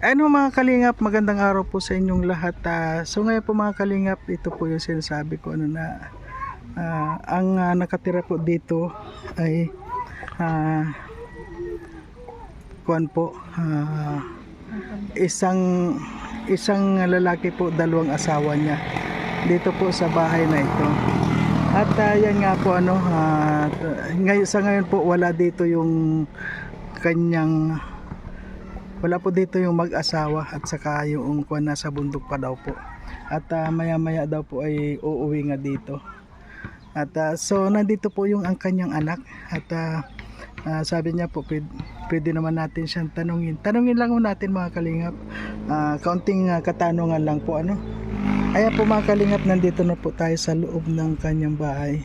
Ano mga kalingap, magandang araw po sa inyong lahat. Ah, so ngayon po mga kalingap, ito po yung sinasabi ko ano na ah, ang ah, nakatira po dito ay ah, kuan po ah, isang isang lalaki po, dalawang asawa niya dito po sa bahay na ito. At ah, yan nga po ano, ah, ngayon sa ngayon po wala dito yung kanyang wala po dito yung mag-asawa at saka yung kuwan nasa bundok pa daw po. At ah, maya-maya daw po ay uuwi nga dito. At ah, so nandito po yung ang kanyang anak at ah, ah, sabi niya po pwede, naman natin siyang tanungin. Tanungin lang natin mga kalingap. Ah, kaunting ah, katanungan lang po ano. Ayan po mga kalingap, nandito na po tayo sa loob ng kanyang bahay.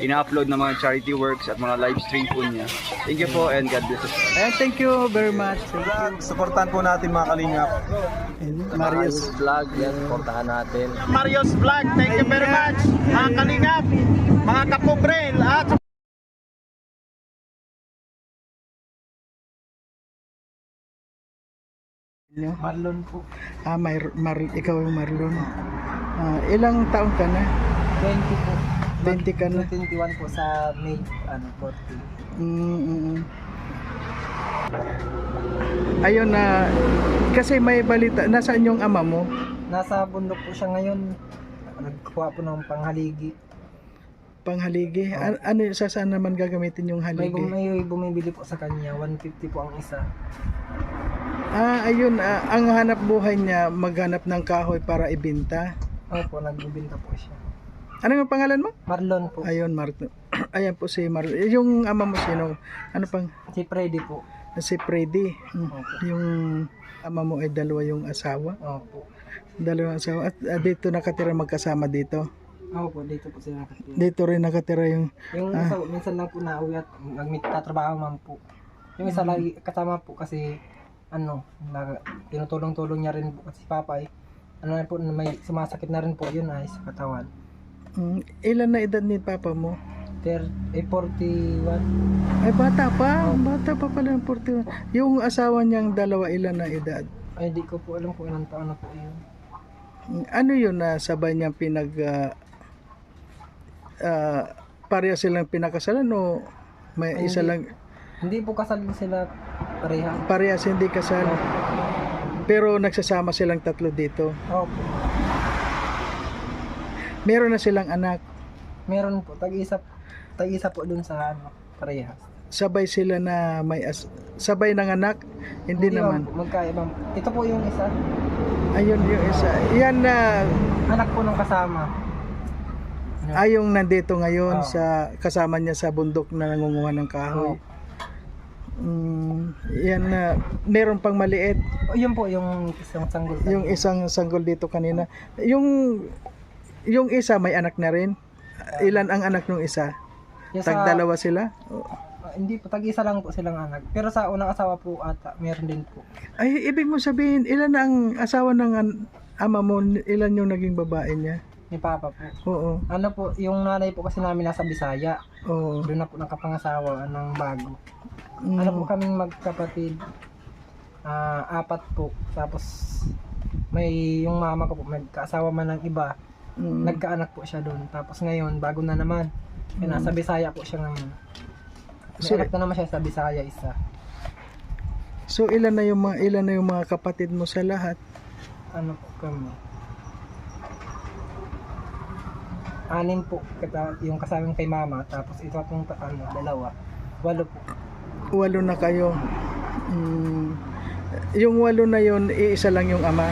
ina-upload na mga charity works at mga live stream po niya. Thank you po and God bless us. Ayan, thank you very much. Thank you. Supportan po natin mga kalingap. And Marius. Vlog, yan, supportahan natin. Mario's Vlog, thank you very much. Mga kalingap, mga kapobrel, at Marlon po. Ah, Mar Mar ikaw yung Marlon. Ah, ilang taon ka na? 20 po. 20 ka na. 21 po sa May ano 40. Mm, mm, mm. Ayun na kasi may balita. Nasaan yung ama mo? Nasa bundok po siya ngayon. Nagkuha po ng panghaligi. Panghaligi. A- ano sa saan naman gagamitin yung May, haligi? bum- may bumibili po sa kanya. 150 po ang isa. Ah, ayun. ah, ang hanap buhay niya maghanap ng kahoy para ibenta. Opo, nagbibinta po siya. Ano yung pangalan mo? Marlon po. Ayun, Marto. Ayan po si Mar. Yung ama mo sino? Ano pang? Si Freddy po. Si Freddy. Mm. Opo. Yung ama mo ay dalawa yung asawa. Opo. Dalawang asawa. At ah, dito nakatira magkasama dito. Opo, dito po sila nakatira. Dito rin nakatira yung... Yung Ah. isa, minsan lang po nauwi at nagtatrabaho man po. Yung isa lagi kasama po kasi ano, na, tinutulong-tulong niya rin po kasi si Papa eh. Ano na po, may sumasakit na rin po yun ay sa katawan. Mm, ilan na edad ni papa mo? Ter, eh, 41. Ay, bata pa. Bata pa pala ng 41. Yung asawa niyang dalawa, ilan na edad? Ay, di ko po alam kung ilang taon na po yun. Mm, Ano yun na sabay niyang pinag... ah ah, pareha silang pinakasalan o may Ay, isa hindi. lang... Hindi po kasal sila pareha. Parehas hindi kasal. Pero nagsasama silang tatlo dito. Opo. Meron na silang anak. Meron po, tag-isa, tag-isa po dun sa ano, parehas. Sabay sila na may as sabay ng anak. Hindi, naman. po, magkaibang. Ito po yung isa, Ayun yung isa. Yan na anak po ng kasama. ayong nandito ngayon Oo. sa kasama niya sa bundok na nangunguha ng kahoy. Opo. Mm, yan na meron pang maliit. O, Yun po yung isang sanggol. Yung isang sanggol dito kanina. Yung yung isa may anak na rin. Ilan ang anak ng isa? Sa- Tag dalawa sila? Ah, hindi po, tag-isa lang po silang anak. Pero sa unang asawa po ata, meron din po. Ay, ibig mo sabihin, ilan ang asawa ng ama mo? Ilan yung naging babae niya? Ni Papa po. Oo. Ano po, yung nanay po kasi namin nasa Bisaya. Oo. Doon na po nakapangasawa ng bago. Mm. Ano po kaming magkapatid? Ah, apat po. Tapos may yung mama ko po, nagkaasawa man ng iba. Mm. Nagkaanak po siya doon. Tapos ngayon, bago na naman. Kaya nasa Bisaya po siya ngayon. May So, anak na naman siya sa Bisaya isa. So ilan na yung mga ilan na yung mga kapatid mo sa lahat? Ano po kami? Anim po kata, yung kasama kay mama. Tapos ito pong ta- ano, dalawa. Walo po. Walo na kayo. Mm. Yung walo na yun, iisa lang yung ama.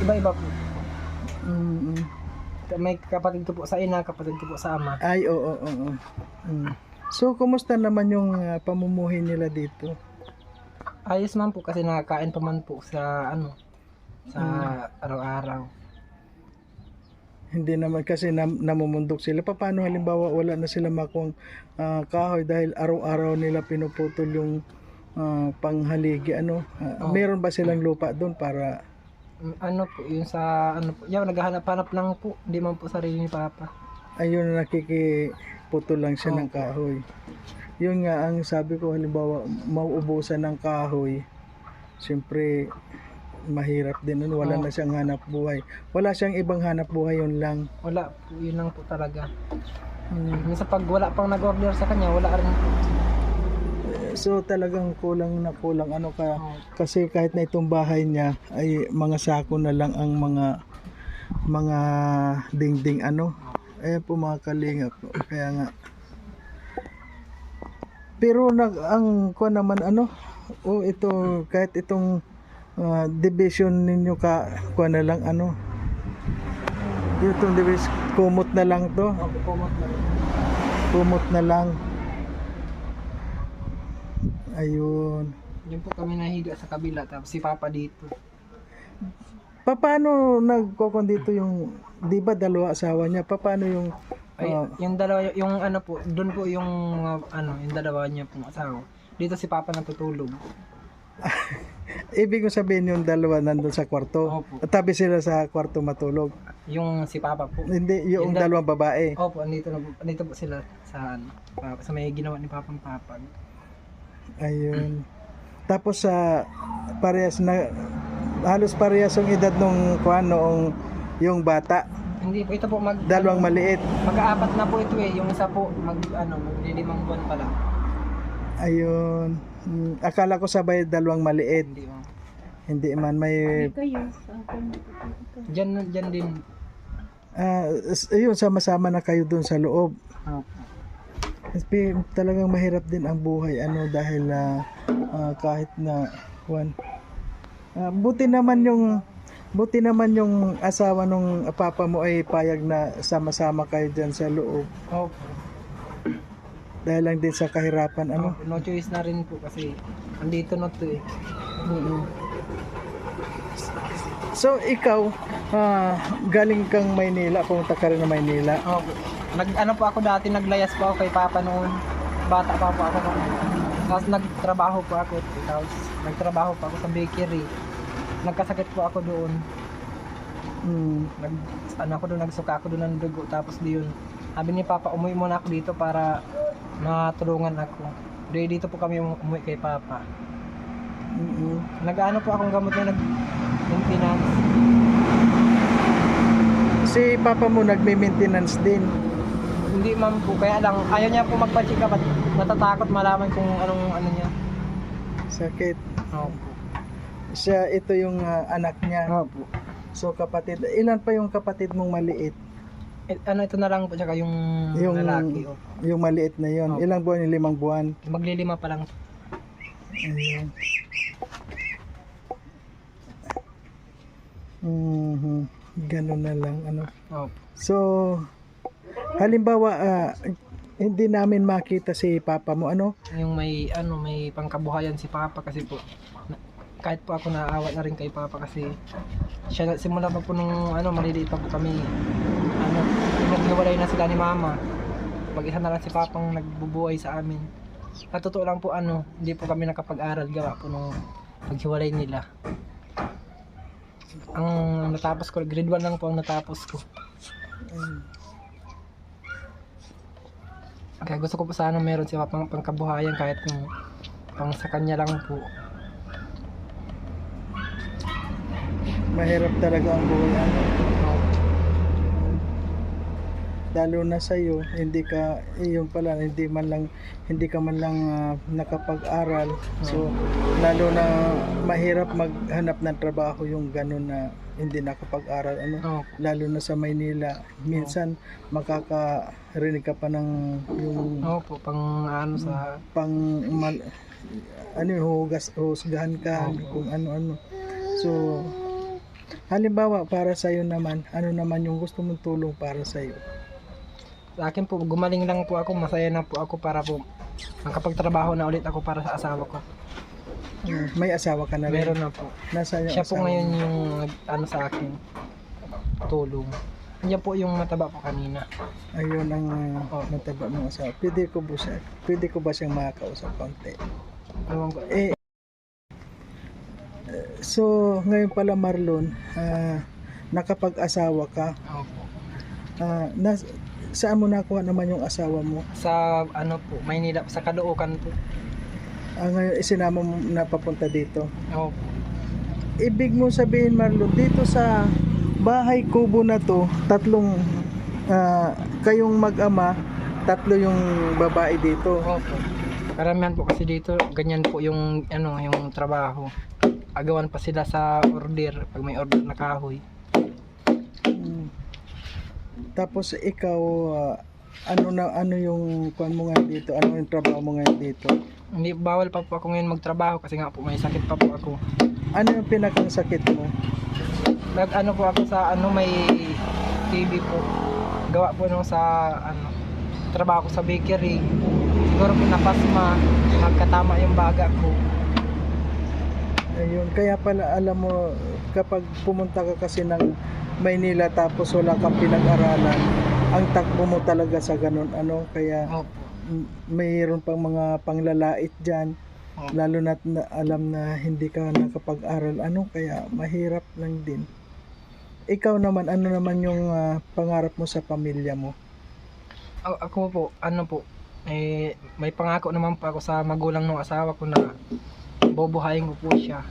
Iba-iba po. Mm. May kapatid ko po sa ina, kapatid ko po sa ama. Ay, oo, oo, oo. Mm. So, kumusta naman yung ah, pamumuhay nila dito? Ayos man po kasi nakakain pa man po sa ano sa araw-araw. hindi naman kasi nam, namumundok sila. Pa- Paano halimbawa wala na sila makuang ah, kahoy dahil araw-araw nila pinuputol yung ah, panghaligi ano? Ah, Oo. Meron ba silang lupa doon para Mm, Ano po, yun sa, ano po, yan, naghahanap-hanap lang po. Hindi man po sarili ni Papa. ayun nakikiputol lang siya ng Opo. kahoy. Yun nga ang sabi ko halimbawa mauubusan ng kahoy. Siyempre mahirap din nun. Wala Oo. na siyang hanap buhay. Wala siyang ibang hanap buhay yun lang. Wala po, yun lang po talaga. Mm. Minsan pag wala pang nag-order sa kanya, wala rin po. So talagang kulang na kulang ano ka kasi kahit na itong bahay niya ay mga sako na lang ang mga mga dingding ano. Ayan po mga kalingap. Kaya nga pero nag ang ko naman ano o ito kahit itong ah, division ninyo ka ko na lang ano itong division kumot na lang to kumot na rin. kumot na lang ayun Yun po kami nahiga sa kabila, tapos si Papa dito. Pa- Paano nagkokon dito yung, di ba dalawa asawa niya? Pa- Paano yung, Ay, ah, yung dalawa, yung ano po, doon po yung mga, ano, yung dalawa niya pong asawa. Dito si Papa natutulog. ibig ko sabihin yung dalawa nandun sa kwarto? Opo. Tabi sila sa kwarto matulog? Yung si Papa po. Hindi, yung Yung dal- dalawang babae. Opo, andito, na, andito po sila sa, ano, sa may ginawa ni Papang Papa. Ayun. Tapos sa parehas na, halos parehas yung edad nung kuan noong yung bata. Hindi po, ito po mag, Dalawang ano, maliit. mag-aapat na po ito eh. Yung isa po, mag, ano, maglilimang buwan pa lang. Ayun. Akala ko sabay dalawang maliit. Hindi oh. Hindi man may. Diyan, diyan din. ah, s- ayun sama-sama na kayo doon sa loob. Opo. Kasi talagang mahirap din ang buhay ano dahil ah, ah, kahit na kuwan. Ah, buti naman yung buti naman yung asawa nung papa mo ay payag na sama-sama kayo diyan sa loob Opo. dahil lang din sa kahirapan ano. No choice na rin po kasi andito na to eh. So ikaw ah, galing kang Maynila, pumunta ka rin ng Maynila. Opo. Nag, ano po ako dati, naglayas po ako kay Papa noon. Bata pa po ako. Tapos nagtrabaho po ako. Tapos nagtrabaho po ako sa bakery. Nagkasakit po ako doon. Mm. Nag, ano ako doon, nagsuka ako doon ng dugo. Tapos di yun, sabi ni Papa, umuwi muna ako dito para matulungan ako. Di dito po kami umu- umuwi kay Papa. Mm-mm. Nag-ano po akong gamot na nag-maintenance. Si papa mo nagme-maintenance din. Hindi man po, kaya lang, ayaw niya po magpa-check up at natatakot malaman kung anong ano niya. Sakit. Opo. Siya ito yung ah, anak niya. Opo. So kapatid, ilan pa yung kapatid mong maliit? Eh, ano ito na lang po, tsaka yung, Yung- lalaki. Opo. Yung maliit na yon. Opo. Ilang buwan? Yung limang buwan. Maglilima pa lang. Ayun. Mhm. Ganun na lang ano. Opo. So halimbawa ah, hindi namin makita si papa mo ano? Yung may, ano, may pangkabuhayan si Papa kasi po, na- kahit po ako naawa na rin kay Papa kasi siya simula pa po nung ano maliliit pa po kami ano naghiwalay na sila ni Mama. Mag-isa na lang si Papang nagbubuhay sa amin. Sa totoo lang po ano hindi po kami nakapag-aral gawa po nung paghiwalay nila. Ang natapos ko grade 1 lang po ang natapos ko kaya gusto ko po sana meron si Papang pangkabuhayan kahit kung pang sa kanya lang po Mahirap talaga ang buhay ano. Lalo na sa iyo, hindi ka iyon pala hindi man lang hindi ka man lang ah, nakapag-aral. So lalo na mahirap maghanap ng trabaho yung ganun na hindi nakapag-aral ano. Opo. lalo na sa Maynila minsan makakarinig ka pa ng yung Opo, pang ano sa pang mal, ano yung hugas husgahan ka Opo. kung ano-ano so halimbawa para sa naman ano naman yung gusto mong tulong para sa iyo sa akin po, gumaling lang po ako, masaya na po ako para po makapagtrabaho na ulit ako para sa asawa ko. may asawa ka na rin Meron na po. nasa yung Siya po asawa ngayon yung nag- ano sa akin tulong. Yan po yung mataba po kanina. Ayun ang uh, Oh. mataba mong asawa. Pwede ko ba siya, pwede ko ba siyang makakausap konti? Ewan ko. Eh, so, ngayon pala Marlon, ah, nakapag-asawa ka. Opo. Ah, nas, saan mo nakuha naman yung asawa mo? Sa ano po, Maynila, sa Caloocan po. Ah, ngayon isinama mo na papunta dito. Opo. Ibig mo sabihin Marlon, dito sa bahay kubo na to, tatlong ah, kayong mag-ama, tatlo yung babae dito. Opo. Karamihan po kasi dito, ganyan po yung ano, yung trabaho. Agawan pa sila sa order pag may order na kahoy. Mm. Tapos ikaw ah, ano na ano yung kuan mo nga dito? Ano yung trabaho mo nga dito? Hindi bawal pa po ako ngayon magtrabaho kasi nga po may sakit pa po ako. Ano yung pinakang sakit mo? Nag ano po ako sa ano may TV po. Gawa po nung sa ano trabaho ko sa bakery. Siguro po napasma, nagkatama yung baga ko. Ayun, kaya pala alam mo kapag pumunta ka kasi ng Maynila tapos wala kang pinag-aralan, ang takbo mo talaga sa ganun ano kaya Opo. mayroon pang mga panglalait diyan lalo na, na alam na hindi ka nakapag-aral ano kaya mahirap lang din. Ikaw naman ano naman yung ah, pangarap mo sa pamilya mo? A- ako po, ano po, eh, may pangako naman po ako sa magulang ng asawa ko na bubuhayin ko po siya.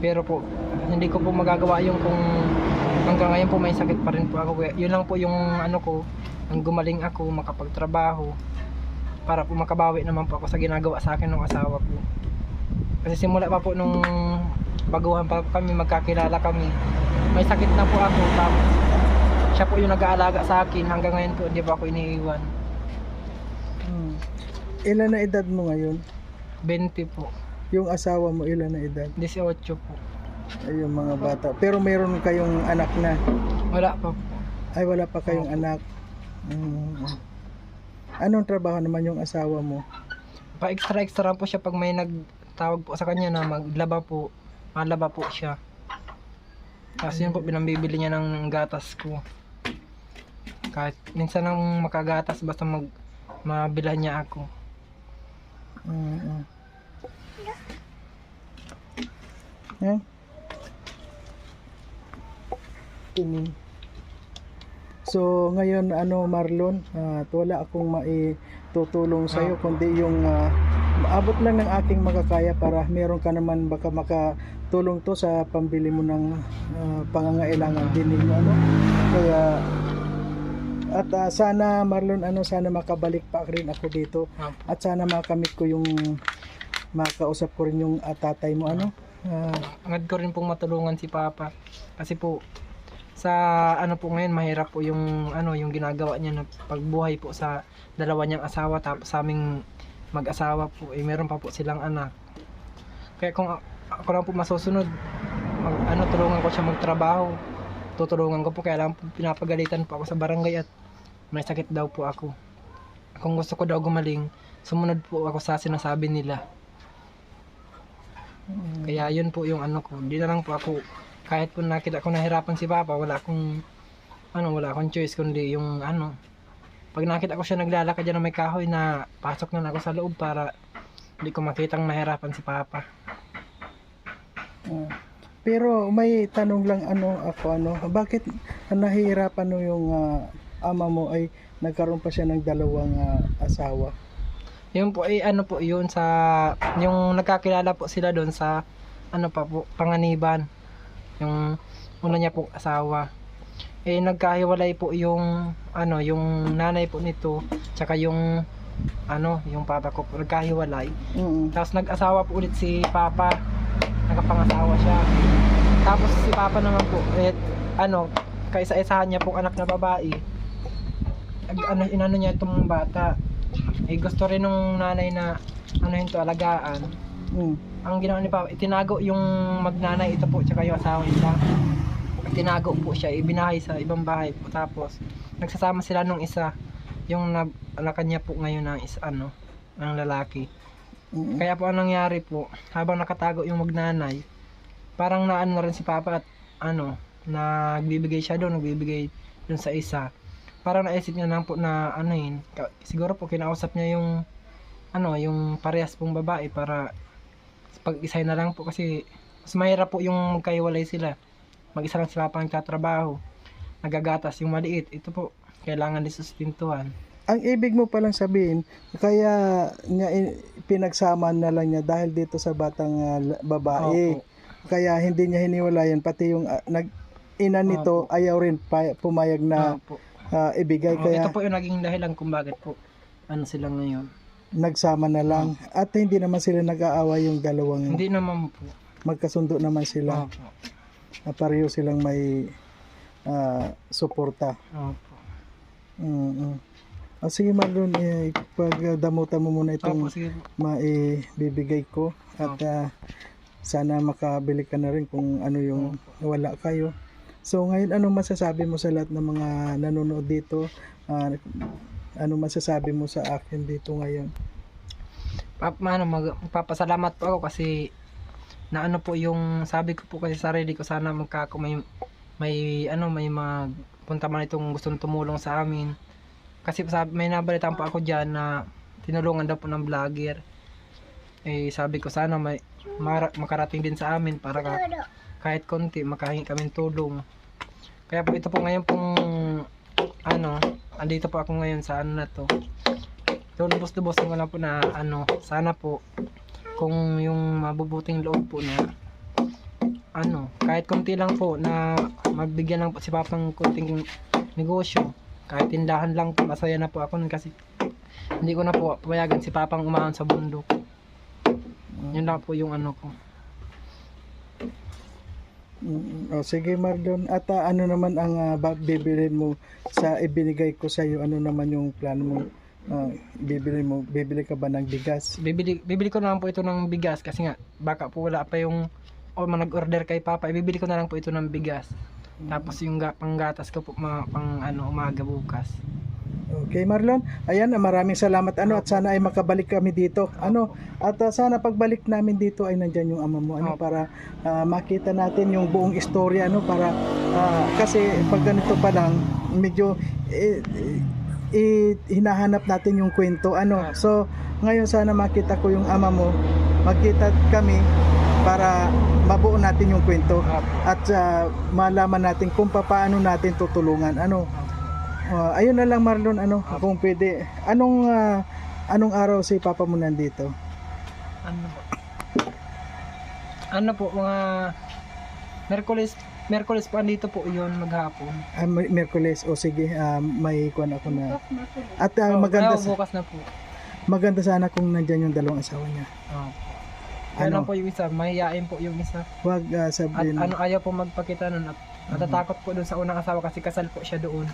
Pero po, hindi ko po magagawa yung kung hanggang ngayon po may sakit pa rin po ako. Yun lang po yung ano ko, ang gumaling ako, makapagtrabaho, para po makabawi naman po ako sa ginagawa sa akin ng asawa ko. Kasi simula pa po nung baguhan pa kami, magkakilala kami, may sakit na po ako. Tapos, siya po yung nag-aalaga sa akin hanggang ngayon po hindi pa ako iniiwan Hmm. Ilan na edad mo ngayon? 20 po Yung asawa mo ilan na edad? 18 po Ay, yung mga bata. Pero mayroon kayong anak na. wala pa Ay, wala pa kayong anak. Mm. Anong trabaho naman yung asawa mo? pa extra extra po siya pag may nagtawag po sa kanya na maglaba po malaba po siya kasi yun po pinambibili niya ng gatas ko kahit minsan nang makagatas basta mag mabilhan niya ako Mm, mm. Yan. Tingin. So, ngayon, ano, Marlon, at wala akong maitutulong sa'yo, kundi yung ah, maabot lang ng aking makakaya para meron ka naman baka makatulong to sa pambili mo ng ah, pangangailangan din ninyo, ano? Kaya, at ah, sana, Marlon, ano, sana makabalik pa rin ako dito at sana makamit ko yung makausap ko rin yung ah, tatay mo ano Ah, Angad ko rin pong matulungan si Papa. Kasi po sa ano po ngayon mahirap po yung ano yung ginagawa niya na pagbuhay po sa dalawa niyang asawa tapos sa aming mag-asawa po eh meron pa po silang anak. Kaya kung ako lang po masusunod mag, ano tulungan ko siya magtrabaho. Tutulungan ko po kaya lang po pinapagalitan po ako sa barangay at may sakit daw po ako. Kung gusto ko daw gumaling, sumunod po ako sa sinasabi nila. Kaya yun po yung ano ko. Hindi na lang po ako, kahit po nakita ko nahirapan si Papa, wala akong, ano, wala akong choice kundi yung ano. Pag nakita ko siya naglalakad dyan na may kahoy na pasok na ako sa loob para hindi ko makitang nahirapan si Papa. ah. pero may tanong lang ano ako ano bakit nahihirapan no yung ah, ama mo ay nagkaroon pa siya ng dalawang ah, asawa Yun po ay ano po yun sa yung nagkakilala po sila doon sa ano pa po panganiban. Yung una niya po asawa. Eh nagkahiwalay po yung ano yung nanay po nito tsaka yung ano yung papa ko po nagkahiwalay. mm Tapos nag-asawa po ulit si papa. Nakapangasawa siya. Tapos si papa naman po eh ano kaisa-isahan niya po anak na babae. Ag, ano inano niya itong bata. Eh gusto rin nung nanay na ano yun to alagaan. mm. Ang ginawa ni Papa, itinago yung magnanay ito po tsaka yung asawa niya. Tinago po siya, ibinahay sa ibang bahay po. Tapos nagsasama sila nung isa, yung na, anak niya po ngayon ng isa ano, ng lalaki. Kaya po anong nangyari po, habang nakatago yung magnanay, parang naano na rin si Papa at ano, nagbibigay siya doon, nagbibigay dun sa isa. Parang naisip niya lang po na ano yun, siguro po kinausap niya yung ano, yung parehas pong babae para pag-isay na lang po kasi mas mahirap po yung magkaiwalay sila. Mag-isa lang sila pang nagtatrabaho. Nagagatas yung maliit. Ito po, kailangan din sustintuhan. Ang ibig mo palang sabihin, kaya niya pinagsama na lang niya dahil dito sa batang ah, babae. Opo. Kaya hindi niya hiniwalayan pati yung ah, nag ina nito ayaw rin pa, pumayag na Opo. ah, ibigay Oh, kaya ito po yung naging dahilan kung bakit po ano sila ngayon. Nagsama na lang at hindi naman sila nag-aaway yung dalawang Hindi naman po. magkasundo naman sila Opo. na pareho silang may ah, suporta. Opo. Mm. O sige Marlon, eh, pagdamutan mo muna Opo, itong sige po. maibibigay ko at ah, sana makabili ka na rin kung ano yung wala kayo. So ngayon anong masasabi mo sa lahat ng mga nanonood dito? Ah, ano masasabi mo sa akin dito ngayon? Pap, ano, mag, magpapasalamat po ako kasi na ano po yung sabi ko po kasi sa sarili ko sana magkako may may ano may magpunta man itong gustong tumulong sa amin. Kasi sabi, may nabalitaan po ako diyan na tinulungan daw po ng vlogger. Eh sabi ko sana may mara, makarating din sa amin para ka, kahit konti makahingi kami tulong. Kaya po ito po ngayon pong ano andito po ako ngayon sa ano na to So, lubos-lubos ko lang po na ano, sana po kung yung mabubuting loob po na ano, kahit konti lang po na magbigyan po si Papang konting negosyo. Kahit tindahan lang masaya na po ako nun kasi hindi ko na po payagan si Papang umahon sa bundok. Yun lang po yung ano ko. Mm, O sige Marlon, at ah, ano naman ang ah, ba- bibilhin mo sa ibinigay ko sa iyo? Ano naman yung plano mo? Ah, bibili mo, bibili ka ba ng bigas? Bibili, bibili ko na lang po ito ng bigas kasi nga baka po wala pa yung o nag-order kay Papa, ibibili ko na lang po ito ng bigas. Tapos yung ga, panggatas ko po mga pang ano umaga bukas. Okay Marlon, ayan maraming salamat. Ano at sana ay makabalik kami dito. Ano at ah, sana pagbalik namin dito ay nandiyan yung ama mo. Ano para ah, makita natin yung buong istorya ano para ah, kasi pag ganito pa lang medyo eh, eh, hinahanap natin yung kwento. Ano. So ngayon sana makita ko yung ama mo, magkita kami para mabuo natin yung kwento. At ah, malaman natin kung paano natin tutulungan. Ano. Ah, ayun na lang Marlon ano kung pwede. Anong ah, anong araw si Papa mo nandito? Ano po? Ano po, mga Merkulis, Merkulis po andito po yun maghapon. Ah, Mer- Merkules o sige ah, may kuan ako na. At ah, Oh, maganda ayaw, bukas na po. maganda sana kung nandiyan yung dalawang asawa niya. Oh. Ano? lang po yung isa, mahihain po yung isa. Wag ah, At sabihin. ano ayaw po magpakita nun at natatakot po dun sa unang asawa kasi kasal po siya doon.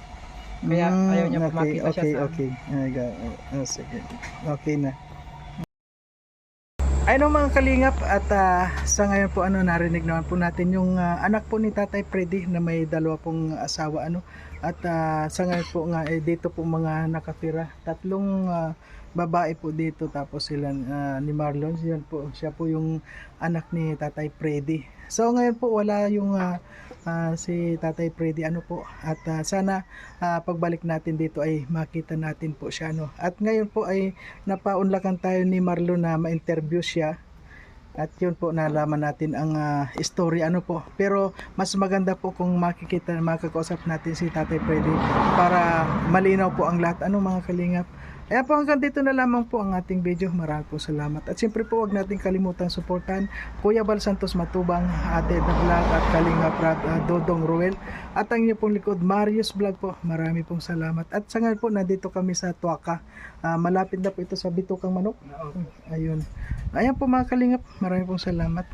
Kaya Mm, ayaw niya okay, makita siya okay, sa okay. Ay, ga- ah, sige. Okay na. Ayun mga kalingap at ah, sa ngayon po ano narinig naman po natin yung ah, anak po ni Tatay Freddy na may dalawa pong asawa ano at ah, sa ngayon po nga eh, dito po mga nakatira tatlong ah, babae po dito tapos sila ah, ni Marlon yan po siya po yung anak ni Tatay Freddy so ngayon po wala yung ah, ah, si Tatay Freddy ano po? At ah, sana ah, pagbalik natin dito ay makita natin po siya no at ngayon po ay napaunlakan tayo ni Marlon na ma-interview siya. At yun po nalaman natin ang ah, story ano po? Pero mas maganda po kung makikita makakausap natin si Tatay Freddy para malinaw po ang lahat. Ano mga kalingap Ayan po hanggang dito na lamang po ang ating video. Maraming po salamat. At siyempre po huwag natin kalimutan suportahan Kuya Bal Santos Matubang, Ate na Vlog at Kalinga Prad, ah, Dodong Ruel. At ang inyo pong likod, Marius Vlog po. Marami pong salamat. At sa ngayon po, nandito kami sa Tuaka. Ah, malapit na po ito sa Bitukang Manok. Ayun. Ayan po mga kalingap. Marami pong salamat.